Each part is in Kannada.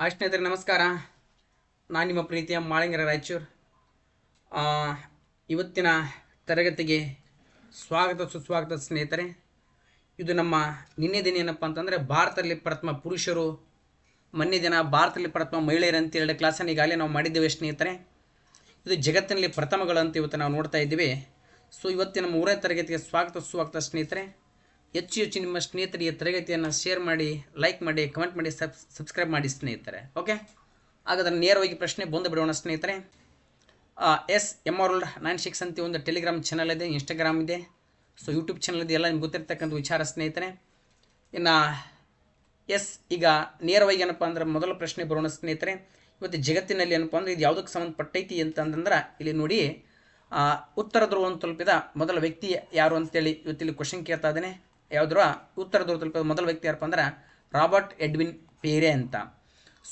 ಆ ಸ್ನೇಹಿತರೆ, ನಮಸ್ಕಾರ. ನಾನು ನಿಮ್ಮ ಪ್ರೀತಿಯ ಮಾಳಿಂಗರ ರಾಯಚೂರು. ಇವತ್ತಿನ ತರಗತಿಗೆ ಸ್ವಾಗತ, ಸುಸ್ವಾಗತ ಸ್ನೇಹಿತರೆ. ಇದು ನಮ್ಮ ನಿನ್ನೆ ದಿನ ಏನಪ್ಪ ಅಂತಂದರೆ ಭಾರತದಲ್ಲಿ ಪ್ರಥಮ ಪುರುಷರು, ಮೊನ್ನೆ ದಿನ ಭಾರತದಲ್ಲಿ ಪ್ರಥಮ ಮಹಿಳೆಯರು ಅಂತ ಎರಡು ಕ್ಲಾಸನ್ನು ಈಗಾಗಲೇ ನಾವು ಮಾಡಿದ್ದೇವೆ ಸ್ನೇಹಿತರೆ. ಇದು ಜಗತ್ತಿನಲ್ಲಿ ಪ್ರಥಮಗಳು ಅಂತ ಇವತ್ತು ನಾವು ನೋಡ್ತಾ ಇದ್ದೀವಿ. ಸೊ ಇವತ್ತಿನ ಮೂರನೇ ತರಗತಿಗೆ ಸ್ವಾಗತ, ಸುಸ್ವಾಗತ ಸ್ನೇಹಿತರೆ. ಹೆಚ್ಚು ಹೆಚ್ಚು ನಿಮ್ಮ ಸ್ನೇಹಿತರಿಗೆ ತರಗತಿಯನ್ನು ಶೇರ್ ಮಾಡಿ ಲೈಕ್ ಮಾಡಿ ಕಮೆಂಟ್ ಮಾಡಿ ಸಬ್ ಸಬ್ಸ್ಕ್ರೈಬ್ ಮಾಡಿ ಸ್ನೇಹಿತರೆ ಓಕೆ ಹಾಗಾದರೆ ನೇರವಾಗಿ ಪ್ರಶ್ನೆ ಬಂದು ಬಿಡೋಣ ಸ್ನೇಹಿತರೆ. S M R nine six ಅಂತ ಒಂದು ಟೆಲಿಗ್ರಾಮ್ ಚಾನಲ್ ಇದೆ ಇನ್ಸ್ಟಾಗ್ರಾಮ್ ಇದೆ. ಸೊ ಯೂಟ್ಯೂಬ್ ಚಾನಲ್ ಇದೆ, ಎಲ್ಲ ನಿಮ್ಗೆ ಗೊತ್ತಿರ್ತಕ್ಕಂಥ ವಿಚಾರ ಸ್ನೇಹಿತರೆ. ಇನ್ನು, ಎಸ್, ಈಗ ನೇರವಾಗಿ ಏನಪ್ಪ ಅಂದ್ರೆ ಮೊದಲ ಪ್ರಶ್ನೆ ಬರೋಣ ಸ್ನೇಹಿತರೆ. ಇವತ್ತು ಜಗತ್ತಿನಲ್ಲಿ ಏನಪ್ಪ ಅಂದ್ರೆ ಇದು ಯಾವುದಕ್ಕೆ ಸಂಬಂಧಪಟ್ಟೈತಿ ಅಂತಂದ್ರೆ ಇಲ್ಲಿ ನೋಡಿ ಉತ್ತರ ಧ್ರುವವನ್ನು ತಲುಪಿದ ಮೊದಲ ವ್ಯಕ್ತಿ ಯಾರು ಅಂತೇಳಿ ಇವತ್ತಿಲ್ಲಿ ಕ್ವಶನ್ ಕೇಳ್ತಾ ಇದ್ದೇನೆ. ಯಾವುದ್ರ ಉತ್ತರ ಧ್ರುವ ತಲುಪಿದ ಮೊದಲ ವ್ಯಕ್ತಿ ಯಾರಪ್ಪ ಅಂದ್ರೆ ರಾಬರ್ಟ್ ಎಡ್ವಿನ್ ಪೇರೆ ಅಂತ.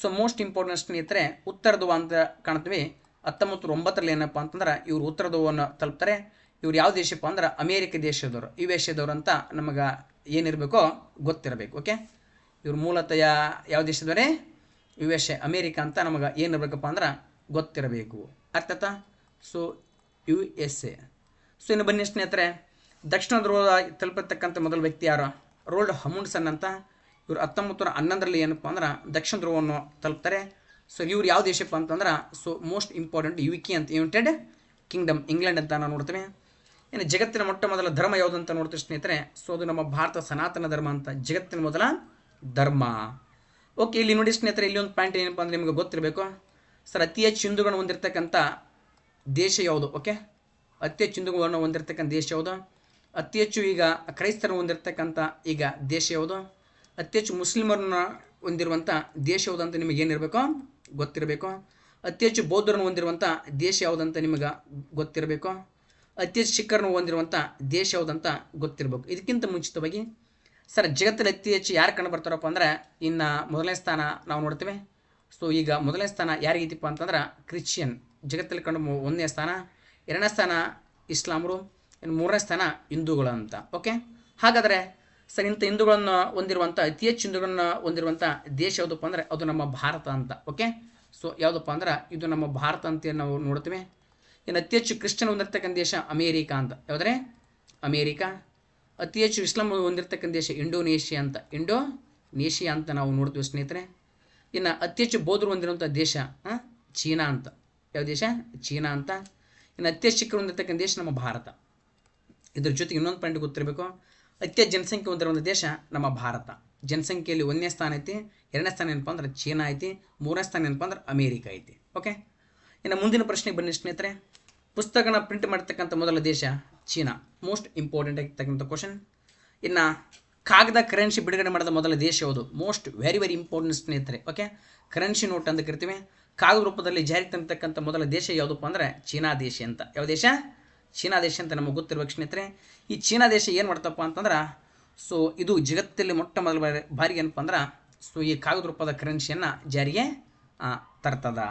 ಸೊ ಮೋಸ್ಟ್ ಇಂಪಾರ್ಟೆಂಟ್ ಸ್ನೇಹಿತರೆ, ಉತ್ತರ ಧ್ರುವ ಅಂತ ಕಾಣ್ತೀವಿ. ಹತ್ತೊಂಬತ್ತು ಒಂಬತ್ತರಲ್ಲಿ ಏನಪ್ಪ ಅಂತಂದ್ರೆ, ಇವರು ಉತ್ತರ ಧ್ರುವವನ್ನು ತಲುಪ್ತಾರೆ. ಇವ್ರು ಯಾವ ದೇಶಪ್ಪ ಅಂದ್ರೆ, ಅಮೇರಿಕ ದೇಶದವರು ಯು ಎಸ್ ಎದವರು ಅಂತ ನಮಗೆ ಏನಿರಬೇಕೋ ಗೊತ್ತಿರಬೇಕು ಓಕೆ ಇವ್ರು ಮೂಲತಃ ಯಾವ ದೇಶದವರೇ? ಯು ಎಸ್ ಎ ಅಮೇರಿಕ ಅಂತ ನಮಗೆ ಏನಿರಬೇಕಪ್ಪ ಅಂದ್ರೆ ಗೊತ್ತಿರಬೇಕು. ಅರ್ಥಾತ? So U S A so ಇನ್ನು ಬನ್ನಿ ಸ್ನೇಹಿತರೆ ದಕ್ಷಿಣ ಧ್ರುವ ತಲುಪತಕ್ಕಂಥ ಮೊದಲ ವ್ಯಕ್ತಿ ಯಾರು? ರೋಲ್ಡ್ ಹಮುಂಡ್ಸನ್ ಅಂತ. ಇವರು ಹತ್ತೊಂಬತ್ತು ನೂರ ಹನ್ನೊಂದರಲ್ಲಿ ಏನಪ್ಪ ಅಂದ್ರೆ ದಕ್ಷಿಣ ಧ್ರುವವನ್ನು ತಲುಪ್ತಾರೆ. ಸೊ ಇವ್ರು ಯಾವ ದೇಶಪ್ಪ ಅಂತಂದ್ರೆ so most important U K ಅಂತ ಯುನೈಟೆಡ್ ಕಿಂಗ್ಡಮ್ ಇಂಗ್ಲೆಂಡ್ ಅಂತ ನಾವು ನೋಡ್ತೇವೆ ಇನ್ನು ಜಗತ್ತಿನ ಮೊಟ್ಟ ಮೊದಲ ಧರ್ಮ ಯಾವುದು ಅಂತ ನೋಡ್ತೀವಿ ಸ್ನೇಹಿತರೆ ಸೊ ಅದು ನಮ್ಮ ಭಾರತ ಸನಾತನ ಧರ್ಮ ಅಂತ. ಜಗತ್ತಿನ ಮೊದಲ ಧರ್ಮ. ಓಕೆ ಇಲ್ಲಿ ನೋಡಿ ಸ್ನೇಹಿತರೆ, ಇಲ್ಲಿ ಒಂದು ಪಾಯಿಂಟ್ ಏನಪ್ಪ ಅಂದ್ರೆ ನಿಮಗೆ ಗೊತ್ತಿರಬೇಕು. ಸರ್ ಅತಿ ಹೆಚ್ಚು ಹಿಂದೂಗಳನ್ನು ಹೊಂದಿರತಕ್ಕಂಥ ದೇಶ ಯಾವುದು? ಓಕೆ ಅತಿ ಹೆಚ್ಚು ಹಿಂದೂಗಳನ್ನು ಹೊಂದಿರತಕ್ಕಂಥ ದೇಶ ಯಾವುದು? ಅತಿ ಹೆಚ್ಚು ಈಗ ಕ್ರೈಸ್ತರು ಹೊಂದಿರತಕ್ಕಂಥ ಈಗ ದೇಶ ಯಾವುದು? ಅತಿ ಹೆಚ್ಚು ಮುಸ್ಲಿಮರನ್ನ ಹೊಂದಿರುವಂಥ ದೇಶ ಯಾವುದು ಅಂತ ನಿಮಗೆ ಏನಿರಬೇಕು? ಗೊತ್ತಿರಬೇಕು. ಅತಿ ಹೆಚ್ಚು ಬೌದ್ಧರನ್ನು ಹೊಂದಿರುವಂಥ ದೇಶ ಯಾವುದಂತ ನಿಮಗೆ ಗೊತ್ತಿರಬೇಕು. ಅತಿ ಹೆಚ್ಚು ಸಿಖ್ಖರನ್ನು ಹೊಂದಿರುವಂಥ ದೇಶ ಯಾವುದಂತ ಗೊತ್ತಿರಬೇಕು. ಇದಕ್ಕಿಂತ ಮುಂಚಿತವಾಗಿ, ಸರ್, ಜಗತ್ತಲ್ಲಿ ಅತಿ ಹೆಚ್ಚು ಯಾರು ಕಂಡು ಬರ್ತಾರಪ್ಪ ಅಂದ್ರೆ ಇನ್ನು ಮೊದಲನೇ ಸ್ಥಾನ ನಾವು ನೋಡ್ತೇವೆ. ಸೊ ಈಗ ಮೊದಲನೇ ಸ್ಥಾನ ಯಾರಿಗೈತಿಪ್ಪ ಅಂತಂದ್ರೆ ಕ್ರಿಶ್ಚಿಯನ್. ಜಗತ್ತಲ್ಲಿ ಕಂಡು ಒಂದನೇ ಸ್ಥಾನ, ಎರಡನೇ ಸ್ಥಾನ ಇಸ್ಲಾಮರು. ಇನ್ನು ಮೂರನೇ ಸ್ಥಾನ ಹಿಂದೂಗಳು ಅಂತ. ಓಕೆ ಹಾಗಾದರೆ ಸರ್, ಇಂಥ ಹಿಂದೂಗಳನ್ನು ಹೊಂದಿರುವಂಥ ಅತಿ ಹೆಚ್ಚು ಹಿಂದೂಗಳನ್ನು ಹೊಂದಿರುವಂಥ ದೇಶ ಯಾವುದಪ್ಪ ಅಂದರೆ, ಅದು ನಮ್ಮ ಭಾರತ ಅಂತ. ಓಕೆ ಸೊ ಯಾವುದಪ್ಪ ಅಂದ್ರೆ, ಇದು ನಮ್ಮ ಭಾರತ ಅಂತ ನಾವು ನೋಡ್ತೀವಿ? ಇನ್ನು ಅತಿ ಹೆಚ್ಚು ಕ್ರಿಶ್ಚಿಯನ್ ಹೊಂದಿರತಕ್ಕಂಥ ದೇಶ ಅಮೇರಿಕಾ ಅಂತ. ಯಾವುದ್ರೆ? ಅಮೇರಿಕಾ. ಅತಿ ಹೆಚ್ಚು ಇಸ್ಲಾಂ ಹೊಂದಿರತಕ್ಕಂಥ ದೇಶ ಇಂಡೋನೇಷಿಯಾ ಅಂತ. ಇಂಡೋನೇಷಿಯಾ ಅಂತ ನಾವು ನೋಡ್ತೀವಿ ಸ್ನೇಹಿತರೆ. ಇನ್ನು ಅತಿ ಹೆಚ್ಚು ಬೌದ್ಧರು ಹೊಂದಿರುವಂಥ ದೇಶ ಚೀನಾ ಅಂತ. ಯಾವ ದೇಶ? ಚೀನಾ ಅಂತ. ಇನ್ನು ಅತಿ ಹೆಚ್ಚು ಹೊಂದಿರತಕ್ಕಂಥ ದೇಶ ನಮ್ಮ ಭಾರತ. ಇದ್ರ ಜೊತೆಗೆ ಇನ್ನೊಂದು ಪಾಯಿಂಟ್ ಗೊತ್ತಿರಬೇಕು. ಅತ್ಯ ಜನಸಂಖ್ಯೆ ಒಂದು ದೇಶ ನಮ್ಮ ಭಾರತ. ಜನಸಂಖ್ಯೆಯಲ್ಲಿ ಒಂದನೇ ಸ್ಥಾನ ಐತಿ, ಎರಡನೇ ಸ್ಥಾನ ಏನಪ್ಪ ಅಂದ್ರೆ ಚೀನಾ ಐತಿ, ಮೂರನೇ ಸ್ಥಾನ ಏನಪ್ಪ ಅಂದ್ರೆ ಅಮೇರಿಕಾ ಐತಿ. ಓಕೆ ಇನ್ನು ಮುಂದಿನ ಪ್ರಶ್ನೆಗೆ ಬನ್ನಿ ಸ್ನೇಹಿತರೆ. ಪುಸ್ತಕನ ಪ್ರಿಂಟ್ ಮಾಡ್ತಕ್ಕಂಥ ಮೊದಲ ದೇಶ ಚೀನಾ. ಮೋಸ್ಟ್ ಇಂಪಾರ್ಟೆಂಟ್ ಆಗಿರ್ತಕ್ಕಂಥ ಕ್ವಶನ್ ಇನ್ನು ಕಾಗದ ಕರೆನ್ಸಿ ಬಿಡುಗಡೆ ಮಾಡಿದ ಮೊದಲ ದೇಶ ಯಾವುದು? ಮೋಸ್ಟ್ ವೆರಿ ವೆರಿ ಇಂಪಾರ್ಟೆಂಟ್ ಸ್ನೇಹಿತರೆ. ಓಕೆ ಕರೆನ್ಸಿ ನೋಟ್ ಅಂತ ಕರಿತೀವಿ. ಕಾಗದ ರೂಪದಲ್ಲಿ ಜಾರಿಗೆ ತಂದಿರ್ತಕ್ಕಂಥ ಮೊದಲ ದೇಶ ಯಾವುದಪ್ಪ ಅಂದರೆ ಚೀನಾ ದೇಶ ಅಂತ. ಯಾವ ದೇಶ? ಚೀನಾ ದೇಶ ಅಂತ ನಮಗೆ ಗೊತ್ತಿರುವ ಸ್ನೇಹಿತರೆ, ಈ ಚೀನಾ ದೇಶ ಏನು ಮಾಡ್ತಪ್ಪ ಅಂತಂದ್ರೆ ಸೊ ಇದು ಜಗತ್ತಲ್ಲಿ ಮೊಟ್ಟ ಮೊದಲ ಬಾರಿ ಬಾರಿಗೆ ಏನಪ್ಪ ಅಂದ್ರೆ ಸೊ ಈ ಕಾಗದ ರೂಪದ ಕರೆನ್ಸಿಯನ್ನು ಜಾರಿಗೆ ತರ್ತದ.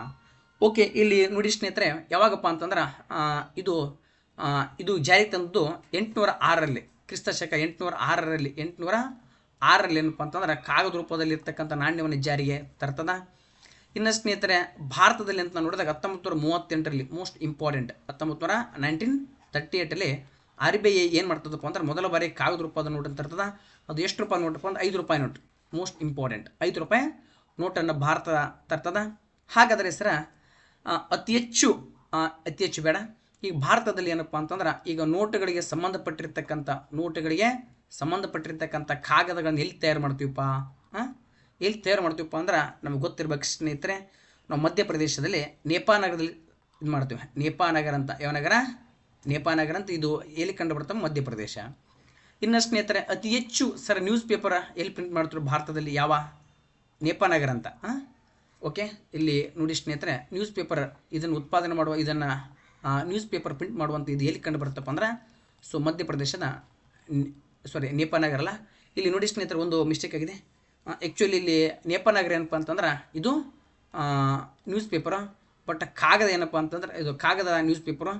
ಓಕೆ ಇಲ್ಲಿ ನೋಡಿ ಸ್ನೇಹಿತರೆ, ಯಾವಾಗಪ್ಪ ಅಂತಂದ್ರೆ ಇದು ಇದು ಜಾರಿಗೆ ತಂದದ್ದು ಎಂಟುನೂರ ಆರರಲ್ಲಿ, ಕ್ರಿಸ್ತ ಶಕ ಎಂಟುನೂರ ಆರರಲ್ಲಿ ಎಂಟುನೂರ ಆರರಲ್ಲಿ ಏನಪ್ಪ ಅಂತಂದ್ರೆ ಕಾಗದ ರೂಪದಲ್ಲಿ ಇರ್ತಕ್ಕಂಥ ನಾಣ್ಯವನ್ನು ಜಾರಿಗೆ ತರ್ತದ. ಇನ್ನು ಸ್ನೇಹಿತರೆ, ಭಾರತದಲ್ಲಿ ಅಂತ ನೋಡಿದಾಗ ಹತ್ತೊಂಬತ್ತು ನೂರ ಮೂವತ್ತೆಂಟರಲ್ಲಿ ಮೋಸ್ಟ್ ಇಂಪಾರ್ಟೆಂಟ್ ಹತ್ತೊಂಬತ್ತು ನೂರ ನೈನ್ಟೀನ್ ತರ್ಟಿ ಏಟಲ್ಲಿ ಆರ್ ಬಿ ಐ ಏನು ಮಾಡ್ತದಪ್ಪ ಅಂದ್ರೆ ಮೊದಲ ಬಾರಿ ಕಾಗದ ರೂಪದ ನೋಟ್ ಅಂತ ತರ್ತದ ಅದು ಎಷ್ಟು ರೂಪಾಯಿ ನೋಟಪ್ಪ ಅಂದ್ರೆ ಐದು ರೂಪಾಯಿ ನೋಟ್ ಮೋಸ್ಟ್ ಇಂಪಾರ್ಟೆಂಟ್ ಐದು ರೂಪಾಯಿ ನೋಟನ್ನು ಭಾರತ ತರ್ತದ ಹಾಗಾದರೆ ಸರ ಅತಿ ಹೆಚ್ಚು ಅತಿ ಹೆಚ್ಚು ಬೇಡ. ಈಗ ಭಾರತದಲ್ಲಿ ಏನಪ್ಪ ಅಂತಂದ್ರೆ ಈಗ ನೋಟುಗಳಿಗೆ ಸಂಬಂಧಪಟ್ಟಿರ್ತಕ್ಕಂಥ ನೋಟುಗಳಿಗೆ ಸಂಬಂಧಪಟ್ಟಿರ್ತಕ್ಕಂಥ ಕಾಗದಗಳನ್ನು ಎಲ್ಲಿ ತಯಾರು ಮಾಡ್ತೀವಪ್ಪ? ಹಾಂ ಎಲ್ಲಿ ತಯಾರು ಮಾಡ್ತೀವಪ್ಪ ಅಂದ್ರೆ ನಮ್ಗೆ ಗೊತ್ತಿರ್ಬೇಕು ಸ್ನೇಹಿತರೆ, ನಾವು ಮಧ್ಯಪ್ರದೇಶದಲ್ಲಿ ನೇಪಾ ನಗರದಲ್ಲಿ ಇದು ಮಾಡ್ತೀವಿ. ನೇಪಾ ನಗರ ಅಂತ. ಯಾವ ನಗರ? ನೇಪಾ ನಗರ ಅಂತ ಇದು ಎಲ್ಲಿ ಕಂಡು ಬರ್ತವೆ ಮಧ್ಯಪ್ರದೇಶ. ಇನ್ನು ಸ್ನೇಹಿತರೆ, ಅತಿ ಹೆಚ್ಚು ಸರ್ ನ್ಯೂಸ್ ಪೇಪರ್ ಎಲ್ಲಿ ಪ್ರಿಂಟ್ ಮಾಡ್ತಾರೆ ಭಾರತದಲ್ಲಿ ಯಾವ ನೇಪಾಳ ನಗರ ಅಂತ? ಓಕೆ ಇಲ್ಲಿ ನೋಡಿ ಸ್ನೇಹಿತರೆ ನ್ಯೂಸ್ ಪೇಪರ್ ಇದನ್ನು ಉತ್ಪಾದನೆ ಮಾಡುವ, ಇದನ್ನು ನ್ಯೂಸ್ ಪೇಪರ್ ಪ್ರಿಂಟ್ ಮಾಡುವಂಥ ಇದು ಎಲ್ಲಿ ಕಂಡು ಬರ್ತಪ್ಪ ಅಂದ್ರೆ, ಸೊ ಮಧ್ಯಪ್ರದೇಶದ ಸಾರಿ ನೇಪಾಳ ನಗರ ಅಲ್ಲ. ಇಲ್ಲಿ ನೋಡಿ ಸ್ನೇಹಿತರೆ, ಒಂದು ಮಿಸ್ಟೇಕ್ ಆಗಿದೆ. ಆ್ಯಕ್ಚುಲಿ ಇಲ್ಲಿ ನೇಪಾಳ ನಗರ ಏನಪ್ಪ ಅಂತಂದ್ರೆ, ಇದು ನ್ಯೂಸ್ ಪೇಪರು ಬಟ್ ಕಾಗದ ಏನಪ್ಪ ಅಂತಂದ್ರೆ, ಇದು ಕಾಗದ ನ್ಯೂಸ್ ಪೇಪರು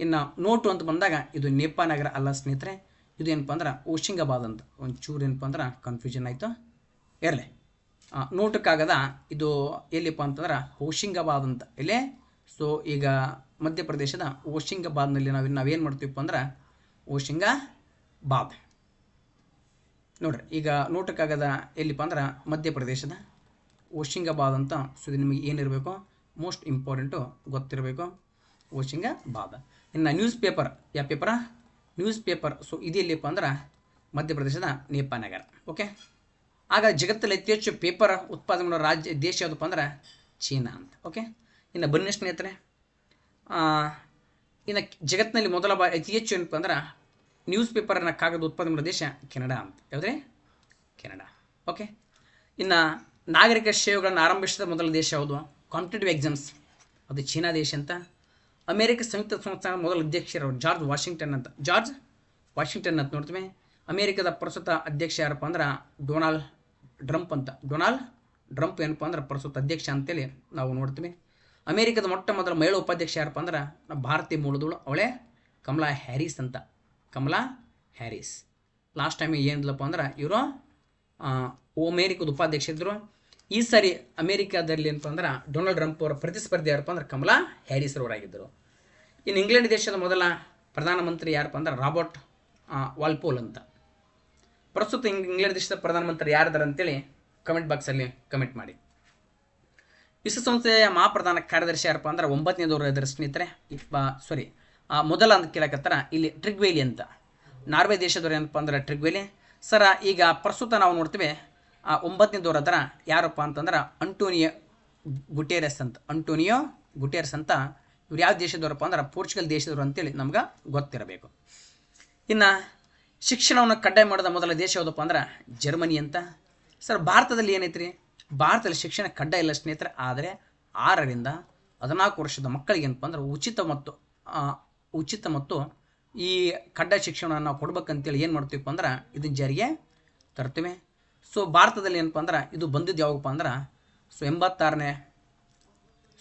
ಇನ್ನು ನೋಟು ಅಂತ ಬಂದಾಗ ಇದು ನೇಪಾ ನಗರ ಅಲ್ಲ ಸ್ನೇಹಿತರೆ. ಇದು ಏನಪ್ಪ ಅಂದ್ರೆ ಹೋಶಿಂಗಾಬಾದ್ ಅಂತ. ಒಂದು ಚೂರು ಏನಪ್ಪ ಅಂದ್ರೆ ಕನ್ಫ್ಯೂಷನ್ ಆಯಿತು. ಇರಲಿ. ನೋಟಕ್ಕಾಗದ ಇದು ಎಲ್ಲಿಪ್ಪ ಅಂತಂದ್ರೆ ಹೋಶಿಂಗಾಬಾದ್ ಅಂತ. ಇಲ್ಲೇ ಸೊ ಈಗ ಮಧ್ಯಪ್ರದೇಶದ ಹೋಶಿಂಗಾಬಾದ್ನಲ್ಲಿ ನಾವು ನಾವೇನು ಮಾಡ್ತೀವಪ್ಪ ಅಂದ್ರೆ ಹೋಶಿಂಗಾಬಾದ್. ನೋಡ್ರಿ, ಈಗ ನೋಟಕ್ಕಾಗದ ಎಲ್ಲಿಪ್ಪ ಅಂದ್ರೆ ಮಧ್ಯಪ್ರದೇಶದ ಹೋಶಿಂಗಾಬಾದ್ ಅಂತ. ಸೊ ಇದು ನಿಮಗೆ ಏನಿರಬೇಕು ಮೋಸ್ಟ್ ಇಂಪಾರ್ಟೆಂಟು ಗೊತ್ತಿರಬೇಕು. ಹೋಶಿಂಗಾಬಾದ್. ಇನ್ನು ನ್ಯೂಸ್ ಪೇಪರ್ ಯಾವ ಪೇಪರ ನ್ಯೂಸ್ ಪೇಪರ್ ಸೊ ಇದು ಎಲ್ಲಿಪ್ಪ ಅಂದ್ರೆ ಮಧ್ಯಪ್ರದೇಶದ ನೇಪಾನಗರ. ಓಕೆ ಆಗ ಜಗತ್ತಲ್ಲಿ ಅತಿ ಹೆಚ್ಚು ಪೇಪರ್ ಉತ್ಪಾದನೆ ಮಾಡೋ ರಾಜ್ಯ, ದೇಶ ಯಾವುದಪ್ಪ ಅಂದ್ರೆ ಚೀನಾ ಅಂತ. ಓಕೆ ಇನ್ನು ಬನ್ನಿ ಸ್ನೇಹಿತರೆ. ಇನ್ನು ಜಗತ್ತಿನಲ್ಲಿ ಮೊದಲ ಬಾರಿ ಅತಿ ಹೆಚ್ಚು ಏನಪ್ಪ ಅಂದ್ರೆ ನ್ಯೂಸ್ ಪೇಪರನ್ನ ಕಾಗದ ಉತ್ಪಾದನೆ ಮಾಡೋ ದೇಶ ಕೆನಡಾ ಅಂತ. ಯಾವುದ್ರಿ? ಕೆನಡಾ. ಓಕೆ ಇನ್ನು ನಾಗರಿಕ ಸೇವೆಗಳನ್ನು ಆರಂಭಿಸಿದ ಮೊದಲ ದೇಶ ಯಾವುದು? ಕಾಂಪಿಟೇಟಿವ್ ಎಕ್ಸಾಮ್ಸ್ ಅದು ಚೀನಾ ದೇಶ ಅಂತ. ಅಮೆರಿಕ ಸಂಯುಕ್ತ ಸಂಸ್ಥಾನ ಮೊದಲ ಅಧ್ಯಕ್ಷರು ಜಾರ್ಜ್ ವಾಷಿಂಗ್ಟನ್ ಅಂತ. ಜಾರ್ಜ್ ವಾಷಿಂಗ್ಟನ್ ಅಂತ ನೋಡ್ತೀವಿ. ಅಮೆರಿಕದ ಪ್ರಸ್ತುತ ಅಧ್ಯಕ್ಷ ಯಾರಪ್ಪ ಅಂದ್ರೆ ಡೊನಾಲ್ಡ್ ಟ್ರಂಪ್ ಅಂತ. ಡೊನಾಲ್ಡ್ ಟ್ರಂಪ್ ಏನಪ್ಪ ಅಂದ್ರೆ ಪ್ರಸ್ತುತ ಅಧ್ಯಕ್ಷ ಅಂತೇಳಿ ನಾವು ನೋಡ್ತೀವಿ. ಅಮೆರಿಕದ ಮೊಟ್ಟ ಮೊದಲ ಮಹಿಳಾ ಉಪಾಧ್ಯಕ್ಷ ಯಾರಪ್ಪ ಅಂದ್ರೆ ನಮ್ಮ ಭಾರತೀಯ ಮೂಲದಳು ಅವಳೇ ಕಮಲಾ ಹ್ಯಾರಿಸ್ ಅಂತ. ಕಮಲಾ ಹ್ಯಾರಿಸ್. ಲಾಸ್ಟ್ ಟೈಮ್ ಏನಿಲ್ಲಪ್ಪ ಅಂದ್ರೆ ಇವರು ಅಮೇರಿಕದ ಉಪಾಧ್ಯಕ್ಷ ಇದ್ದರು ಈ ಸಾರಿ ಅಮೇರಿಕಾದಲ್ಲಿ ಅಂತಂದ್ರೆ ಡೊನಾಲ್ಡ್ ಟ್ರಂಪ್ ಅವರ ಪ್ರತಿಸ್ಪರ್ಧಿ ಯಾರಪ್ಪ ಅಂದ್ರೆ ಕಮಲಾ ಹ್ಯಾರಿಸ್ ಅವರಾಗಿದ್ದರು ಇನ್ನು ಇಂಗ್ಲೆಂಡ್ ದೇಶದ ಮೊದಲ ಪ್ರಧಾನಮಂತ್ರಿ ಯಾರಪ್ಪ ಅಂದ್ರೆ ರಾಬರ್ಟ್ ವಾಲ್ಪೋಲ್ ಅಂತ. ಪ್ರಸ್ತುತ ಇಂಗ್- ಇಂಗ್ಲೆಂಡ್ ದೇಶದ ಪ್ರಧಾನಮಂತ್ರಿ ಯಾರಿದ್ದಾರೆ ಅಂತೇಳಿ ಕಮೆಂಟ್ ಬಾಕ್ಸಲ್ಲಿ ಕಮೆಂಟ್ ಮಾಡಿ. ವಿಶ್ವಸಂಸ್ಥೆಯ ಮಹಾಪ್ರಧಾನ ಕಾರ್ಯದರ್ಶಿ ಯಾರಪ್ಪ ಅಂದ್ರೆ ಒಂಬತ್ತನೇದವರು ಇದ್ದಾರೆ ಸ್ನೇಹಿತರೆ ಇಪ್ಪ ಸಾರಿ ಮೊದಲ ಅಂತ ಕೇಳಕತ್ತಾರ ಇಲ್ಲಿ ಟ್ರಿಗ್ವೇಲಿ ಅಂತ. ನಾರ್ವೆ ದೇಶದವ್ರು ಏನಪ್ಪ ಅಂದ್ರೆ ಟ್ರಿಗ್ವೇಲಿ. ಸರ, ಈಗ ಪ್ರಸ್ತುತ ನಾವು ನೋಡ್ತೀವಿ ಆ ಒಂಬತ್ತನೇದವ್ರ ಹತ್ರ ಯಾರಪ್ಪ ಅಂತಂದ್ರೆ ಅಂಟೋನಿಯೋ ಗುಟೇರಸ್ ಅಂತ. ಅಂಟೋನಿಯೋ ಗುಟೇರಸ್ ಅಂತ ಇವ್ರು ಯಾವ ದೇಶದವರಪ್ಪ ಅಂದ್ರೆ ಪೋರ್ಚುಗಲ್ ದೇಶದವರು ಅಂತೇಳಿ ನಮ್ಗೆ ಗೊತ್ತಿರಬೇಕು. ಇನ್ನು ಶಿಕ್ಷಣವನ್ನು ಕಡ್ಡಾಯ ಮಾಡಿದ ಮೊದಲ ದೇಶ ಯಾವುದಪ್ಪ ಅಂದ್ರೆ ಜರ್ಮನಿ ಅಂತ. ಸರ್, ಭಾರತದಲ್ಲಿ ಏನೈತ್ರಿ? ಭಾರತದಲ್ಲಿ ಶಿಕ್ಷಣ ಕಡ್ಡಾಯ ಇಲ್ಲ ಸ್ನೇಹಿತರೆ, ಆದರೆ ಆರರಿಂದ ಹದಿನಾಲ್ಕು ವರ್ಷದ ಮಕ್ಕಳಿಗೆ ಏನಪ್ಪ ಅಂದ್ರೆ ಉಚಿತ ಮತ್ತು ಉಚಿತ ಮತ್ತು ಈ ಕಡ್ಡಾಯ ಶಿಕ್ಷಣವನ್ನು ನಾವು ಕೊಡ್ಬೇಕಂತೇಳಿ ಏನು ಮಾಡ್ತೀವಪ್ಪ ಅಂದ್ರೆ ಇದನ್ನ ಜಾರಿಗೆ ತರ್ತೀವಿ. ಸೊ ಭಾರತದಲ್ಲಿ ಏನಪ್ಪ ಅಂದ್ರೆ, ಇದು ಬಂದಿದ್ದು ಯಾವಾಗಪ್ಪ ಅಂದ್ರೆ, ಸೊ ಎಂಬತ್ತಾರನೇ,